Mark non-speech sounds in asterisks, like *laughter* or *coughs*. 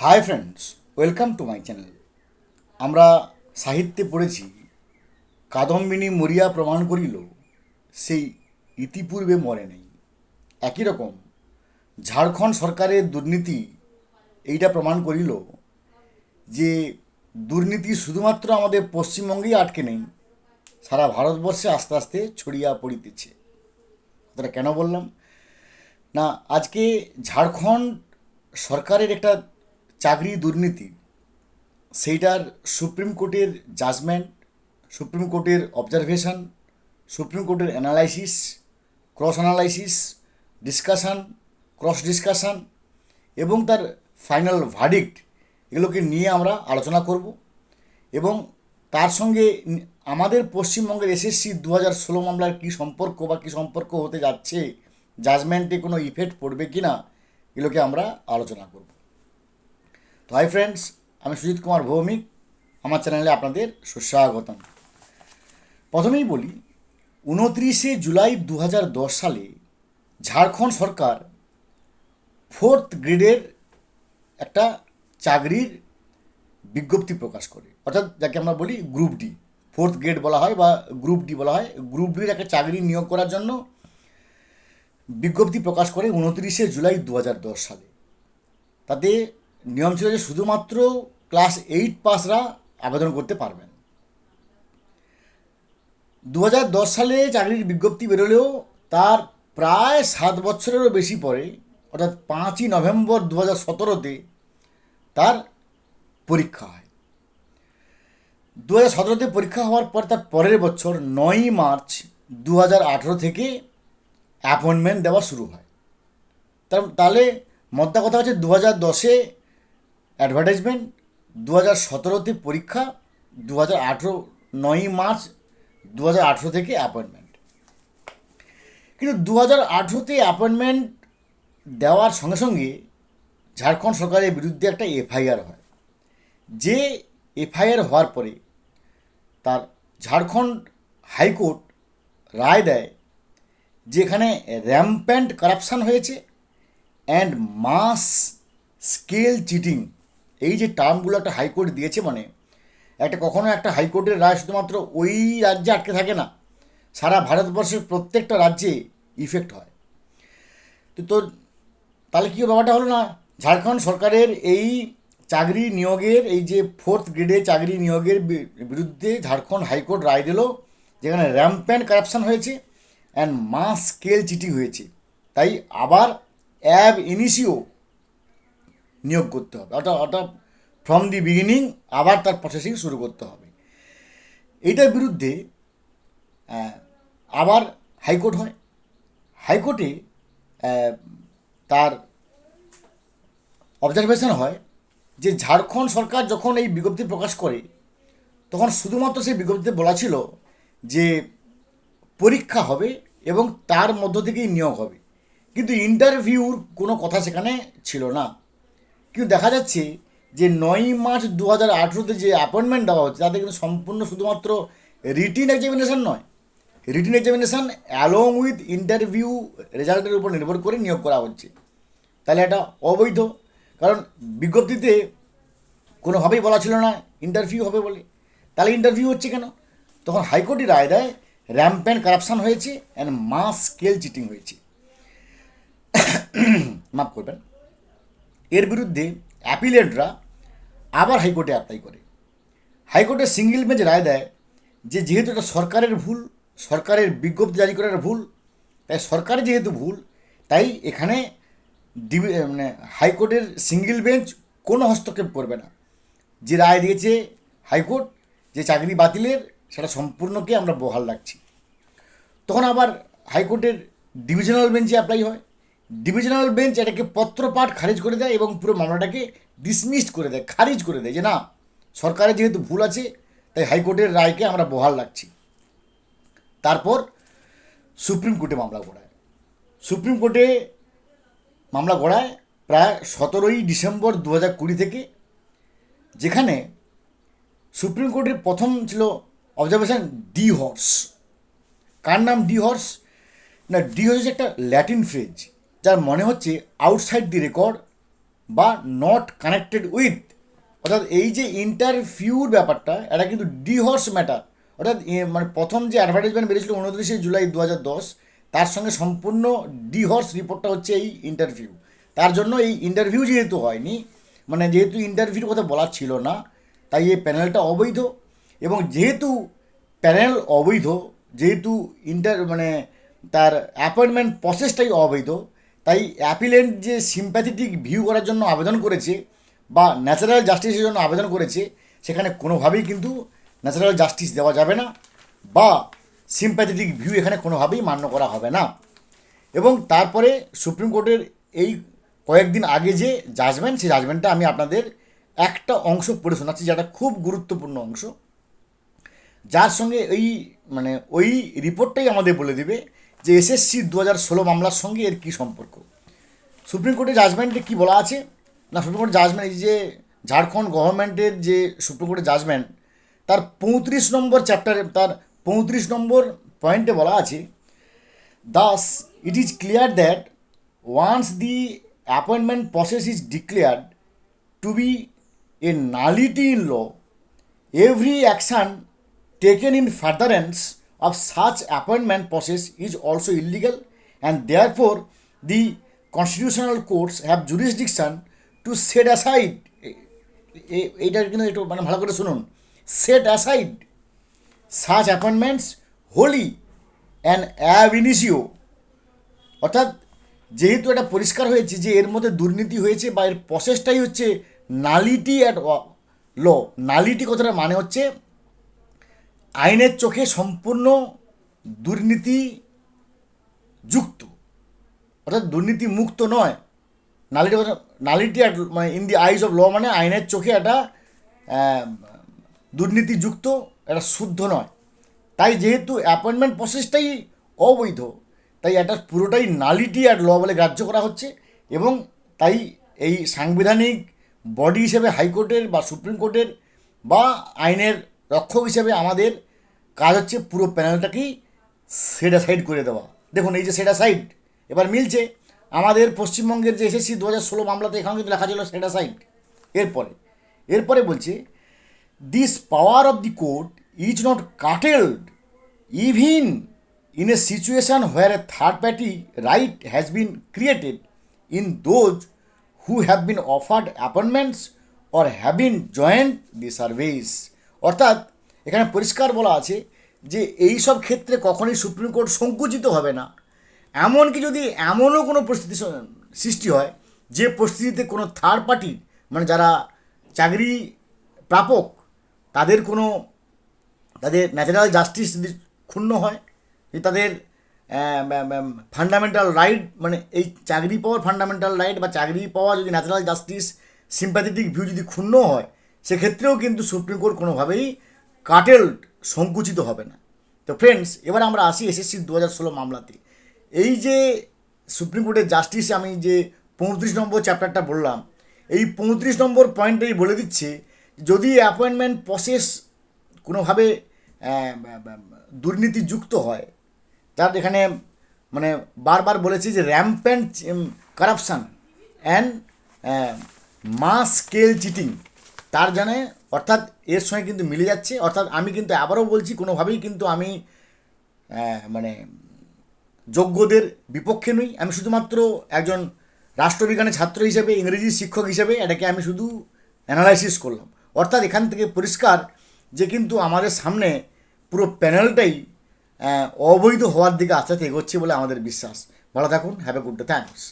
Hi friends welcome to my channel আমরা সাহিত্যে পড়েছি, কাদম্বিনী মরিয়া প্রমাণ করিল, সেই ইতিপূর্বে মরে নেই। একই রকম, ঝাড়খণ্ড সরকারের দুর্নীতি, এইটা প্রমাণ করিল যে দুর্নীতি শুধুমাত্র আমাদের পশ্চিমবঙ্গেই আটকে নেই, সারা ভারতবর্ষে আস্তে আস্তে ছড়িয়া পড়িতেছে। কথাটা কেন বললাম? না, আজকে ঝাড়খণ্ড সরকারের একটা চাকরি দুর্নীতি, সেইটার সুপ্রিম কোর্টের জাজমেন্ট সুপ্রিম কোর্টের অবজারভেশন সুপ্রিম কোর্টের analysis cross analysis discussion cross discussion এবং তার ফাইনাল ভার্ডিক্ট এগুলোকে নিয়ে আমরা আলোচনা করব এবং তার সঙ্গে আমাদের পশ্চিমবঙ্গের এসএসসি দু হাজার ষোলো মামলার কী সম্পর্ক বা কী সম্পর্ক হতে যাচ্ছে জাজমেন্টে কোনো ইফেক্ট পড়বে কি না এগুলোকে আমরা আলোচনা করব। তো হাই ফ্রেন্ডস আমি সুজিত কুমার ভৌমিক, আমার চ্যানেলে আপনাদের সুস্বাগতম। প্রথমেই বলি, উনত্রিশে জুলাই দু হাজার দশ সালে ঝাড়খণ্ড সরকার ফোর্থ গ্রেডের একটা চাকরির বিজ্ঞপ্তি প্রকাশ করে। অর্থাৎ যাকে আমরা বলি গ্রুপ ডি ফোর্থ গ্রেড বলা হয় বা গ্রুপ ডি বলা হয়। গ্রুপ ডির একটা চাকরি নিয়োগ করার জন্য বিজ্ঞপ্তি প্রকাশ করে উনত্রিশে জুলাই দু হাজার দশ সালে। তাতে নিয়ম ছিল যে শুধুমাত্র ক্লাস এইট পাসরা আবেদন করতে পারবেন। দু হাজার দশ সালে চাকরির বিজ্ঞপ্তি বেরোলেও তার প্রায় সাত বছরেরও বেশি পরে, অর্থাৎ পাঁচই নভেম্বর দু হাজার সতেরোতে তার পরীক্ষা হয়। দু হাজার সতেরোতে পরীক্ষা হওয়ার পর তার পরের বছর নয়ই মার্চ দু হাজার আঠেরো থেকে অ্যাপয়েন্টমেন্ট দেওয়া শুরু হয়। তার, তাহলে মদ্দা কথা হচ্ছে দু হাজার দশে অ্যাডভার্টাইজমেন্ট দু হাজার সতেরোতে পরীক্ষা দু হাজার আঠেরো, নয়ই মার্চ দু হাজার আঠেরো থেকে অ্যাপয়েন্টমেন্ট। কিন্তু দু হাজার আঠেরোতে অ্যাপয়েন্টমেন্ট দেওয়ার সঙ্গে সঙ্গে ঝাড়খণ্ড সরকারের বিরুদ্ধে একটা এফআইআর হয়। যে এফআইআর হওয়ার পরে তার ঝাড়খণ্ড হাইকোর্ট রায় দেয় যেখানে র্যাম্প্যান্ট কারাপশান হয়েছে অ্যান্ড মাস স্কেল চিটিং এই যে টার্মগুলো একটা হাইকোর্ট দিয়েছে মানে একটা কখনো একটা হাইকোর্টের রায় শুধুমাত্র ওই রাজ্যে আটকে থাকে না, সারা ভারতবর্ষের প্রত্যেকটা রাজ্যে ইফেক্ট হয়। তো তোর, তাহলে কী ব্যাপারটা হলো না? ঝাড়খণ্ড সরকারের এই চাকরি নিয়োগের, এই যে ফোর্থ গ্রেডে চাকরি নিয়োগের বিরুদ্ধে ঝাড়খণ্ড হাইকোর্ট রায় দিল, যেখানে র্যাম্প্যান্ট কারাপশান হয়েছে অ্যান্ড মাস স্কেল চিটিং হয়েছে। তাই আবার অ্যাব ইনিশিও নিয়োগ করতে হবে। অর্থাৎ অর্থাৎ ফ্রম দি বিগিনিং আবার তার প্রসেসিং শুরু করতে হবে। এইটার বিরুদ্ধে আবার হাইকোর্ট হয়। হাইকোর্টে তার অবজারভেশন হয় যে ঝাড়খণ্ড সরকার যখন এই বিজ্ঞপ্তি প্রকাশ করে, তখন শুধুমাত্র সেই বিজ্ঞপ্তিতে বলা ছিল যে পরীক্ষা হবে এবং তার মধ্য থেকেই নিয়োগ হবে। কিন্তু ইন্টারভিউর কোনো কথা সেখানে ছিল না। কিন্তু দেখা যাচ্ছে যে নয়ই মার্চ দু হাজার আঠেরোতে যে অ্যাপয়েন্টমেন্ট দেওয়া হচ্ছে, তাতে কিন্তু সম্পূর্ণ শুধুমাত্র রিটিন এক্সামিনেশন নয়। Written examination along with interview রেজাল্টের উপর নির্ভর করে নিয়োগ করা হচ্ছে। তাহলে এটা অবৈধ, কারণ বিজ্ঞপ্তিতে কোনোভাবেই বলা ছিল না ইন্টারভিউ হবে বলে। তাহলে ইন্টারভিউ হচ্ছে কেন? তখন হাইকোর্টই রায় দেয় র্যাম্প্যান্ট কারাপশান হয়েছে অ্যান্ড মাস স্কেল চিটিং হয়েছে। *coughs* মাফ করবেন। এর বিরুদ্ধে অ্যাপিলেন্টরা আবার হাইকোর্টে অ্যাপ্লাই করে। হাইকোর্টে সিঙ্গেল বেঞ্চ রায় দেয় যে যেহেতু এটা সরকারের ভুল, সরকারের বিজ্ঞপ্তি জারি করার ভুল, তাই সরকারের যেহেতু ভুল, তাই এখানে ডিভি মানে হাইকোর্টের সিঙ্গেল বেঞ্চ কোনো হস্তক্ষেপ করবে না। যে রায় দিয়েছে হাইকোর্ট যে চাকরি বাতিলের, সেটা সম্পূর্ণকে আমরা বহাল রাখছি। তখন আবার হাইকোর্টের ডিভিশনাল বেঞ্চে অ্যাপ্লাই হয়। ডিভিশনাল বেঞ্চ এটাকে পত্রপাঠ খারিজ করে দেয় এবং পুরো মামলাটাকে ডিসমিসড করে দেয়, খারিজ করে দেয় যে না, সরকারের যেহেতু ভুল আছে, তাই হাইকোর্টের রায়কে আমরা বহাল রাখছি। তারপর সুপ্রিম কোর্টে মামলা গড়ায়। সুপ্রিম কোর্টে মামলা গড়ায় প্রায় সতেরোই ডিসেম্বর দু হাজার কুড়ি থেকে, যেখানে সুপ্রিম কোর্টের প্রথম ছিল অবজারভেশন ডি হর্স কার নাম ডি হর্স না ডি হর্স একটা ল্যাটিন ফ্রেজ যার মনে হচ্ছে আউটসাইড দি রেকর্ড বা নট কানেক্টেড উইথ অর্থাৎ এই যে ইন্টারভিউর ব্যাপারটা, এটা কিন্তু ডিহর্স ম্যাটার অর্থাৎ মানে প্রথম যে অ্যাডভার্টাইজমেন্ট বেরিয়েছিল উনত্রিশে জুলাই দু হাজার দশ, তার সঙ্গে সম্পূর্ণ ডিহর্স রিপোর্টটা হচ্ছে এই ইন্টারভিউ তার জন্য এই ইন্টারভিউ যেহেতু হয়নি মানে যেহেতু ইন্টারভিউর কথা বলা ছিল না, তাই এই প্যানেলটা অবৈধ। এবং যেহেতু প্যানেল অবৈধ, যেহেতু ইন্টার মানে তার অ্যাপয়েন্টমেন্ট প্রসেসটাই অবৈধ তাই অ্যাপিলেন্ট যে সিম্প্যাথেটিক ভিউ করার জন্য আবেদন করেছে বা ন্যাচারাল জাস্টিসের জন্য আবেদন করেছে, সেখানে কোনোভাবেই কিন্তু ন্যাচারাল জাস্টিস দেওয়া যাবে না বা সিম্প্যাথেটিক ভিউ এখানে কোনোভাবেই মান্য করা হবে না। এবং তারপরে সুপ্রিম কোর্টের এই কয়েকদিন আগে যে জাজমেন্ট সেই জাজমেন্টটা আমি আপনাদের একটা অংশ পড়ে শোনাচ্ছি, যেটা খুব গুরুত্বপূর্ণ অংশ। যার সঙ্গে এই মানে ওই রিপোর্টটাই আমাদের বলে দিবে যে এসএসসি দু হাজার ষোলো মামলার সঙ্গে এর কী সম্পর্ক? সুপ্রিম কোর্টের জাজমেন্টে কী বলা আছে? না সুপ্রিম কোর্ট জাজমেন্ট এই যে ঝাড়খণ্ড গভর্নমেন্টের যে সুপ্রিম কোর্টের জাজমেন্ট তার পঁয়ত্রিশ নম্বর চ্যাপ্টারে তার পঁয়ত্রিশ নম্বর পয়েন্টে বলা আছে thus it is clear that once the appointment process is declared to be a nullity in law, every action taken in furtherance of such appointment process is also illegal, and therefore the constitutional courts have jurisdiction to set aside এ- এ- এইটার কিন্তু একটু মানে ভালো করে শুনুন set aside such appointments wholly and ab initio অর্থাৎ যেহেতু এটা পরিষ্কার হয়েছে যে এর মধ্যে দুর্নীতি হয়েছে বা এর প্রসেসটাই হচ্ছে নালিটি অ্যাট ল নালিটি কথাটার মানে হচ্ছে আইনের চোখে সম্পূর্ণ দুর্নীতি যুক্ত। অর্থাৎ দুর্নীতি মুক্ত নয়। নালিটি নালিটি অ্যাট মানে in the eyes of law মানে আইনের চোখে একটা দুর্নীতিযুক্ত এটা শুদ্ধ নয়। তাই যেহেতু অ্যাপয়েন্টমেন্ট প্রসেসটাই অবৈধ, তাই এটা পুরোটাই নালিটি আর ল বলে গ্রাহ্য করা হচ্ছে এবং তাই এই সাংবিধানিক বডি হিসেবে হাইকোর্টের বা সুপ্রিম কোর্টের বা আইনের রক্ষক হিসাবে আমাদের কাজ হচ্ছে পুরো প্যানেলটাকেই সেটা সাইড করে দেওয়া। দেখুন, এই যে সেটা সাইড, এবার মিলছে। আমাদের পশ্চিমবঙ্গের যে এসেছি দু হাজার ষোলো মামলাতে এখানেও কিন্তু লেখা ছিল সেটা সাইড। এরপরে এরপরে বলছে this power of the court is not curtailed even in a situation where a third party right has been created in those who have been offered appointments or have been joined the service অর্থাৎ এখানে পরিষ্কার বলা আছে যে এই সব ক্ষেত্রে কখনই সুপ্রিম কোর্ট সংকুচিত হবে না। এমনকি যদি এমনও কোনো পরিস্থিতি সৃষ্টি হয়, যে পরিস্থিতিতে কোনো থার্ড পার্টি মানে যারা চাকরি প্রাপক, তাদের কোনো, তাদের ন্যাচারাল জাস্টিস যদি ক্ষুণ্ণ হয় যে তাদের ফান্ডামেন্টাল রাইট মানে এই চাকরি পাওয়ার ফান্ডামেন্টাল রাইট বা চাকরি পাওয়া যদি ন্যাচারাল জাস্টিস সিম্প্যাথেটিক ভিউ যদি ক্ষুণ্ণ হয় সেক্ষেত্রেও কিন্তু সুপ্রিম কোর্ট কোনোভাবেই কাটেল সংকুচিত হবে না। তো ফ্রেন্ডস এবার আমরা আসি এসএসসি দু হাজার ষোলো মামলাতে। এই যে সুপ্রিম কোর্টের জাস্টিস আমি যে পঁয়ত্রিশ নম্বর চ্যাপ্টারটা বললাম, এই পঁয়ত্রিশ নম্বর পয়েন্টেই বলে দিচ্ছে, যদি অ্যাপয়েন্টমেন্ট প্রসেস কোনোভাবে দুর্নীতিযুক্ত হয় যার এখানে মানে বারবার বলেছি যে rampant corruption and mass scale cheating তার জানে, অর্থাৎ এর সঙ্গে কিন্তু মিলে যাচ্ছে, অর্থাৎ আমি কিন্তু আবারও বলছি, কোনোভাবেই কিন্তু আমি মানে যোগ্যদের বিপক্ষে নই। আমি শুধুমাত্র একজন রাষ্ট্রবিজ্ঞানের ছাত্র হিসেবে, ইংরেজি শিক্ষক হিসেবে এটাকে আমি শুধু অ্যানালাইসিস করলাম। অর্থাৎ এখান থেকে পরিষ্কার যে কিন্তু আমাদের সামনে পুরো প্যানেলটাই অবৈধ হওয়ার দিকে আস্তে আস্তে এগোচ্ছে বলে আমাদের বিশ্বাস। ভালো থাকুন have a good day thanks